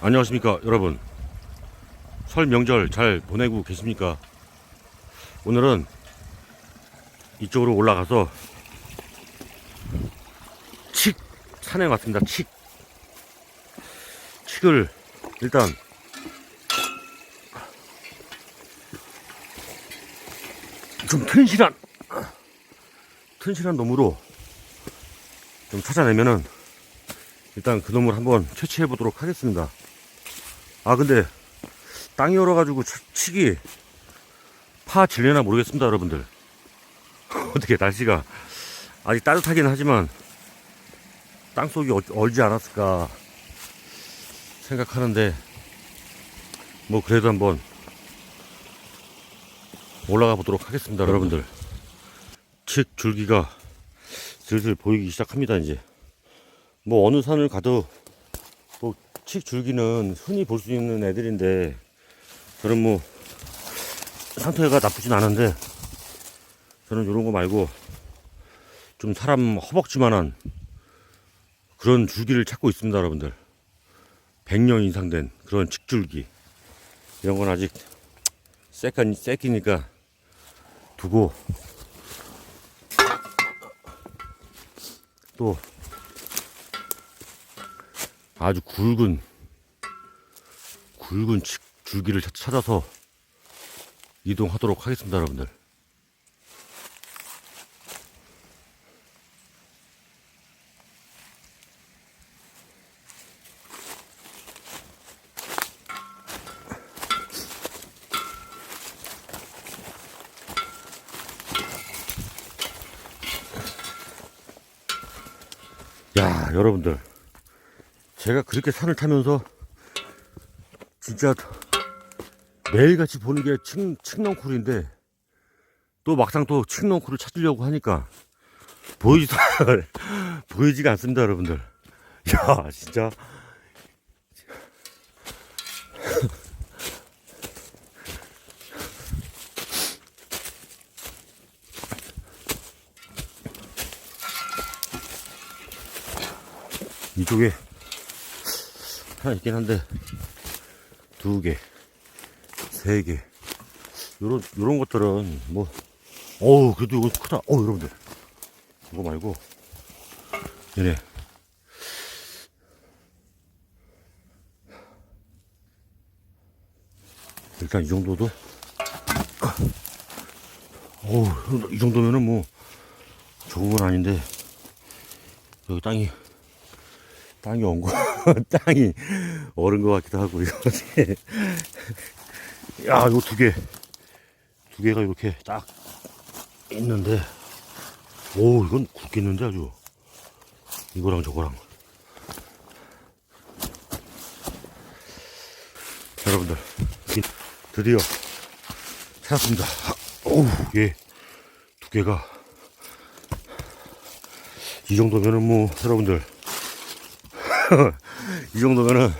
안녕하십니까 여러분. 설 명절 잘 보내고 계십니까? 오늘은 이쪽으로 올라가서 칡 산에 왔습니다 칡 칡을 일단 좀 튼실한 튼실한 놈으로 좀 찾아내면은 일단 그 놈을 한번 채취해 보도록 하겠습니다. 아 근데 땅이 얼어가지고 치- 치기 파 질려나 모르겠습니다 여러분들. 어떻게 날씨가 아직 따뜻하긴 하지만 땅속이 얼- 얼지 않았을까 생각하는데 뭐 그래도 한번 올라가 보도록 하겠습니다 여러분들. 칡 줄기가 슬슬 보이기 시작합니다 이제. 뭐 어느 산을 가도 뭐칡 줄기는 흔히 볼 수 있는 애들인데 저는 뭐 상태가 나쁘진 않은데 저는 이런 거 말고 좀 사람 허벅지만한 그런 줄기를 찾고 있습니다 여러분들. 100년 이상 된 그런 칡줄기. 이런 건 아직 새끼, 새끼니까 두고 또 아주 굵은 굵은 치- 줄기를 찾- 찾아서 이동하도록 하겠습니다, 여러분들. 야, 여러분들. 제가 그렇게 산을 타면서 진짜 매일같이 보는 게 칡, 칡넝쿨인데 또 막상 또 칡넝쿨을 찾으려고 하니까 보이지, 보이지가 않습니다, 여러분들. 야, 진짜. 이쪽에 하나 있긴 한데 두 개, 세 개. 요런 요런 것들은 뭐 어우 그래도 이거 크다. 어 여러분들 이거 말고 얘네 일단 이 정도도 어우 이 정도면은 뭐 적은 건 아닌데 여기 땅이 땅이 온 거, 땅이 얼은 것 같기도 하고, 이거 어떻게. 야, 이거 두 개. 두 개가 이렇게 딱 있는데, 오, 이건 굵겠는데 아주. 이거랑 저거랑. 자, 여러분들, 이- 드디어 찾았습니다. 오우, 예. 두 개가. 이 정도면은 뭐, 여러분들. 이 정도면은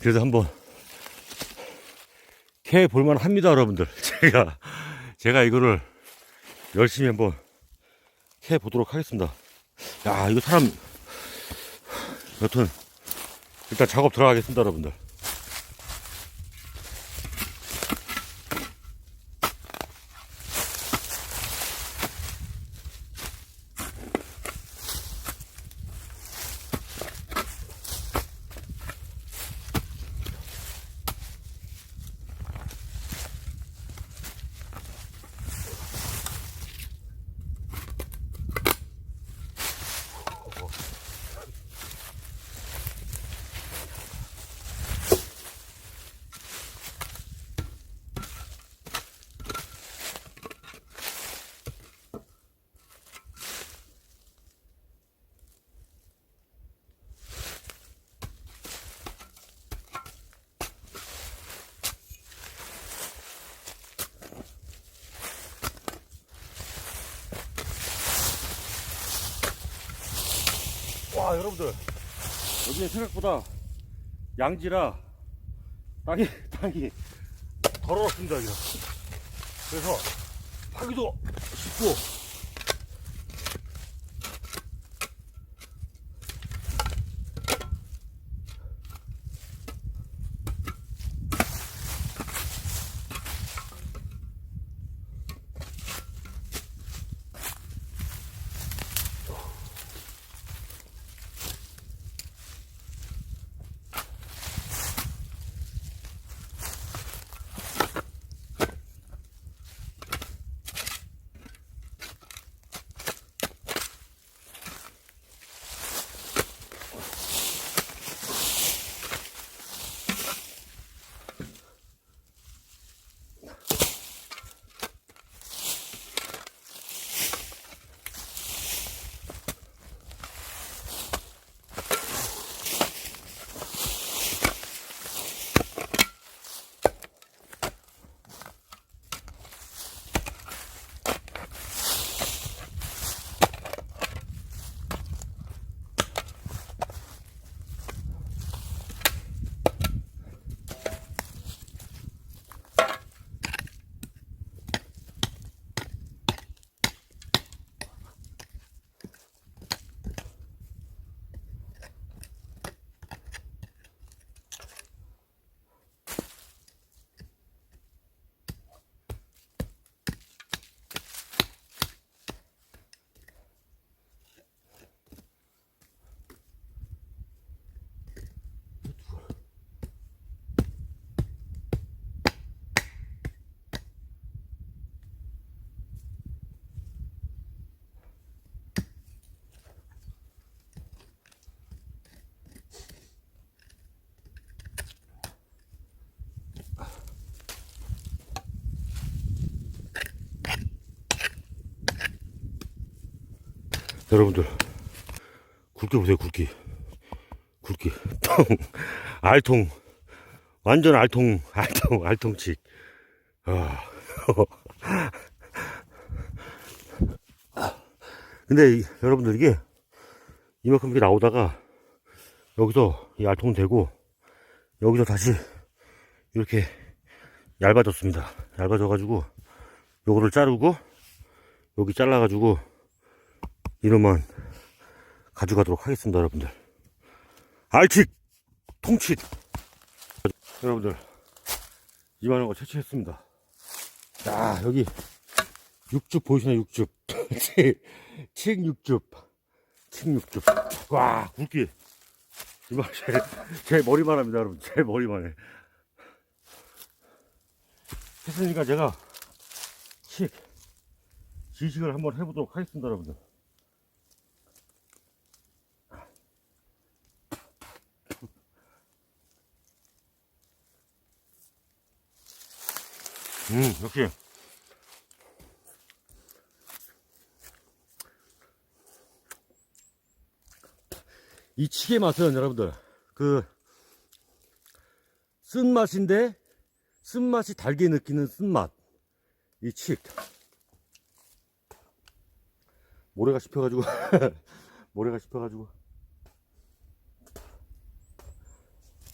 그래도 한번 캐 볼만 합니다 여러분들. 제가 제가 이거를 열심히 한번 캐 보도록 하겠습니다. 야 이거 사람 여튼 일단 작업 들어가겠습니다 여러분들 와 여러분들. 여기는 생각보다 양지라 땅이 땅이 더러웠습니다 여기가 그래서 파기도 쉽고 여러분들 굵기 보세요 굵기. 굵기. 통. 알통. 완전 알통 알통 알통칙. 아. 근데 이- 여러분들 이게 이만큼 이렇게 나오다가 여기서 이 알통 되고 여기서 다시 이렇게 얇아졌습니다. 얇아져 가지고 요거를 자르고 여기 잘라 가지고 이놈만 가져가도록 하겠습니다 여러분들. 알칙! 통칫 여러분들 이만한 거 채취했습니다. 자 여기 육즙 보이시나요 육즙? 칡 육즙. 칡 육즙. 와 굵기. 이만 제, 제 머리만 합니다 여러분. 제 머리만 해 했으니까 제가 칡 지식을 한번 해보도록 하겠습니다 여러분들 음, 역시. 이 칡의 맛은 여러분들, 그, 쓴맛인데, 쓴맛이 달게 느끼는 쓴맛. 이 칡. 모래가 씹혀가지고, 모래가 씹혀가지고.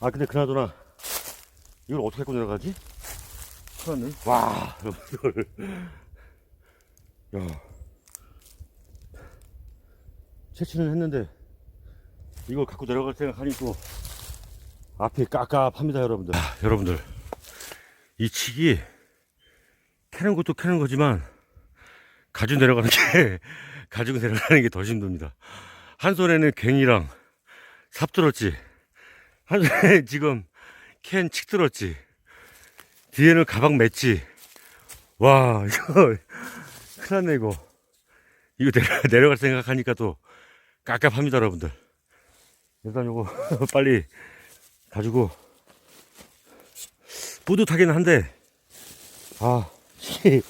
아, 근데 그나저나, 이걸 어떻게 갖고 내려가지? 났네. 와, 이걸. 야. 채취는 했는데, 이걸 갖고 내려갈 생각하니 또, 앞이 깝깝합니다, 여러분들. 아, 여러분들. 이 칡이, 캐는 것도 캐는 거지만, 가지고 내려가는 게, 가지고 내려가는 게 더 힘듭니다. 한 손에는 갱이랑 삽 들었지. 한 손에 지금 캔 칡 들었지. 뒤에는 가방 맸지. 와, 이거, 큰일 났네, 이거. 이거 내려, 내려갈 생각하니까 또 깝깝합니다, 여러분들. 일단 요거 빨리 가지고 뿌듯하긴 한데, 아, 치기,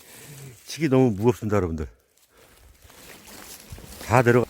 치기 너무 무겁습니다, 여러분들. 다 내려가.